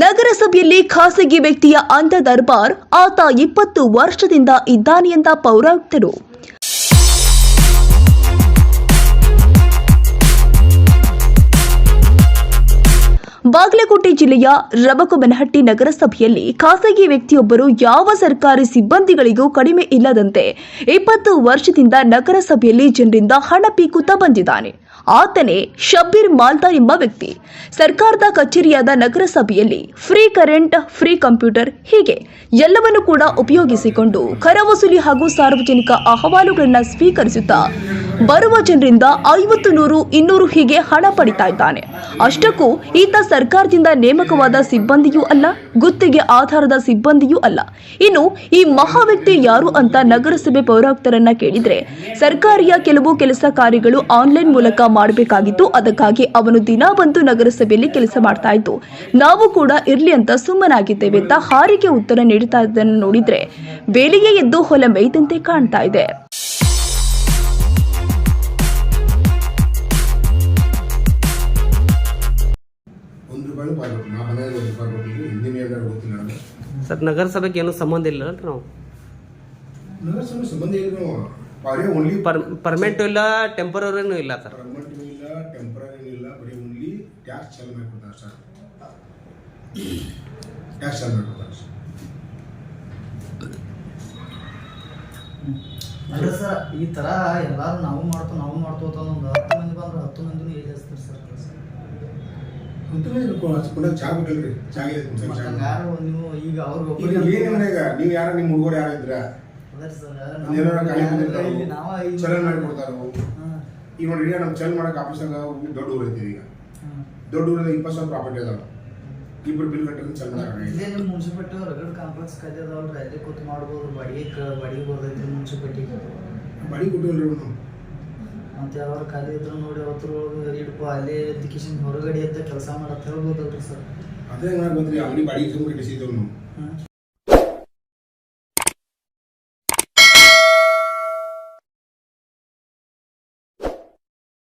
ನಗರಸಭೆಯಲ್ಲಿ ಖಾಸಗಿ ವ್ಯಕ್ತಿಯ ಅಂಧ ದರ್ಬಾರ್ ಆತ ಇಪ್ಪತ್ತು ವರ್ಷದಿಂದ ಇದ್ದಾನೆಂದ ಪೌರಾಯುಕ್ತರು. ಬಾಗಲಕೋಟೆ ಜಿಲ್ಲೆಯ ರಬಕಬನಹಟ್ಟಿ ನಗರಸಭೆಯಲ್ಲಿ ಖಾಸಗಿ ವ್ಯಕ್ತಿಯೊಬ್ಬರು ಯಾವ ಸರ್ಕಾರಿ ಸಿಬ್ಬಂದಿಗಳಿಗೂ ಕಡಿಮೆ ಇಲ್ಲದಂತೆ ಇಪ್ಪತ್ತು ವರ್ಷದಿಂದ ನಗರಸಭೆಯಲ್ಲಿ ಜನರಿಂದ ಹಣ ಪೀಕುತ್ತಾ ಬಂದಿದ್ದಾನೆ. ಆತನೇ ಶಬ್ಬೀರ್ ಮಾಲ್ತಾ ಎಂಬ ವ್ಯಕ್ತಿ. ಸರ್ಕಾರದ ಕಚೇರಿಯಾದ ನಗರಸಭೆಯಲ್ಲಿ ಫ್ರೀ ಕರೆಂಟ್, ಫ್ರೀ ಕಂಪ್ಯೂಟರ್ ಹೀಗೆ ಎಲ್ಲವನ್ನು ಕೂಡ ಉಪಯೋಗಿಸಿಕೊಂಡು ಕರ ವಸೂಲಿ ಹಾಗೂ ಸಾರ್ವಜನಿಕ ಅಹವಾಲುಗಳನ್ನು ಸ್ವೀಕರಿಸುತ್ತಾ ಬರುವ ಜನರಿಂದ ಐವತ್ತು ನೂರು, ಇನ್ನೂರು ಹೀಗೆ ಹಣ ಪಡಿತಾ ಇದ್ದಾನೆ. ಅಷ್ಟಕ್ಕೂ ಈತ ಸರ್ಕಾರದಿಂದ ನೇಮಕವಾದ ಸಿಬ್ಬಂದಿಯೂ ಅಲ್ಲ, ಗುತ್ತಿಗೆ ಆಧಾರದ ಸಿಬ್ಬಂದಿಯೂ ಅಲ್ಲ. ಇನ್ನು ಈ ಮಹಾ ವ್ಯಕ್ತಿ ಯಾರು ಅಂತ ನಗರಸಭೆ ಪೌರಾಯುಕ್ತರನ್ನ ಕೇಳಿದ್ರೆ, ಸರ್ಕಾರಿಯ ಕೆಲವು ಕೆಲಸ ಕಾರ್ಯಗಳು ಆನ್ಲೈನ್ ಮೂಲಕ ಮಾಡಬೇಕಾಗಿತ್ತು, ಅದಕ್ಕಾಗಿ ಅವನು ದಿನ ಬಂದು ನಗರಸಭೆಯಲ್ಲಿ ಕೆಲಸ ಮಾಡ್ತಾ ಇತ್ತು ನಾವು ಕೂಡ ಇರ್ಲಿ ಅಂತ ಸುಮ್ಮನಾಗಿದ್ದೇವೆ ಅಂತ ಹಾರಿಗೆ ಉತ್ತರ ನೀಡುತ್ತಾ ಇದ್ದನ್ನು ನೋಡಿದ್ರೆ, ಬೇಲಿಗೆ ಎದ್ದು ಹೊಲ ಮೇಯ್ದಂತೆ ಕಾಣ್ತಾ ಇದೆ. ಗೊತ್ತಿಲ್ಲ ನನಗೆ ಸರ್ ನಗರಸಭೆಗೆ ಏನು ಸಂಬಂಧ ಇಲ್ಲ ಅಲ್ರಿ ನಾವು? ನಗರಸಭೆ ಸಂಬಂಧ ಇಲ್ಲ ನಾವು. ಬರೀ ಓನ್ಲಿ ಪರ್ ಪರ್ಮನೆಂಟು ಇಲ್ಲ ಟೆಂಪರರಿನೂ ಇಲ್ಲ ಸರ್. ಪರ್ಮನೆಂಟ್ ಇಲ್ಲ ಟೆಂಪರರಿ ಇಲ್ಲ ಬರೀ ಓನ್ಲಿ ಟ್ಯಾಕ್ಸ್ ಚಾಲು ಮಾಡಿಕೊಡ್ತಾರೆ ಸರ್. ಟ್ಯಾಕ್ಸ್ ಚಾಲು ಮಾಡಿಕೊಡ್ತಾರೆ ಸರ್. ಅಲ್ಲ ಸರ್ ಈ ತರ ಎಲ್ಲಾರು ನಾವು ಮಾಡ್ತೋ ನಾವು ಮಾಡ್ತೋ ಅಂತ ಒಂದು ಹತ್ತು ಮಂದಿ ಬಂದ್ರೆ ಹತ್ತು ಮಂದಿನೂ ಏಜ್ ಹಚ್ತಾರೆ ಸರ್ ಕೆಲಸ ಅಂತಲೇ ಚಾ ಚಾ ಯಾರು ನೀವು ಈಗ ಅವ್ರಿಗೆ ಈಗ ಏನು ನೀವು ಯಾರ ನಿಮ್ಮ ಹುಡುಗರು ಯಾರು ಇದ್ರ? ಏನಾರ ಖಾಲಿ ನಾವ ಬಂದಿರ್ತಾರೋ ಚಲನ್ ಮಾಡಿಕೊಡ್ತಾರೋ ಈಗ ನೋಡ್ರಿ ಈಗ ನಮ್ಮ ಆಫೀಸಾಗ ದೊಡ್ಡ ಊರು ಐತಿ ಈಗ. ದೊಡ್ಡ ಊರಿಂದ ಇಪ್ಪತ್ತು ಸಾವಿರ ಪ್ರಾಪರ್ಟಿ ಅದಾವ. ಇಬ್ರು ಬಿಲ್ ಕಟ್ಟಿದ್ರೆ ಚಲ್ ಮಾಡಕ್ಕೆ ಇದೇ ನಿಮ್ಮ ಮುನ್ಸಿಪಾಲ್ಟಿ ರಗಡ್ ಕಾಂಪ್ಲೆಕ್ಸ್ ಕಾಯ್ದೆ ಅದಾವಲ್ರಿ ಅಲ್ಲೇ ಕೂತ್ ಮಾಡ್ಬೋದು ಬಾಡಿಗೆ ಬಾಡಿಗೆ ಬರ್ತೈತಿ ಮುನ್ಸಿಪಾಲ್ಟಿಗೆ. ಬಡಿ ಕೊಟ್ಟಿಲ್ರಿ ಮತ್ತೆ ಯಾವ್ದಾರು ಖಾಲಿ ಇದ್ರು ನೋಡಿ ಅವತ್ರೊಳಗೆ ಇಡ್ಕೊ ಅಲ್ಲೇ ಎಜುಕೇಶನ್ ಹೊರಗಡೆ ಅಂತ ಕೆಲಸ ಮಾಡತ್ತ ಹೇಳ್ಬೋದಲ್ರಿ ಸರ್? ಅದೇ ಹೆಂಗ್ ಬಂದ್ರಿ ಅವನಿಗೆ ಬಾಡಿಗೆ ತುಂಬ ಕಟ್ಟಿಸಿದ್ದೆವು ನಾವು ಹ್ಮ್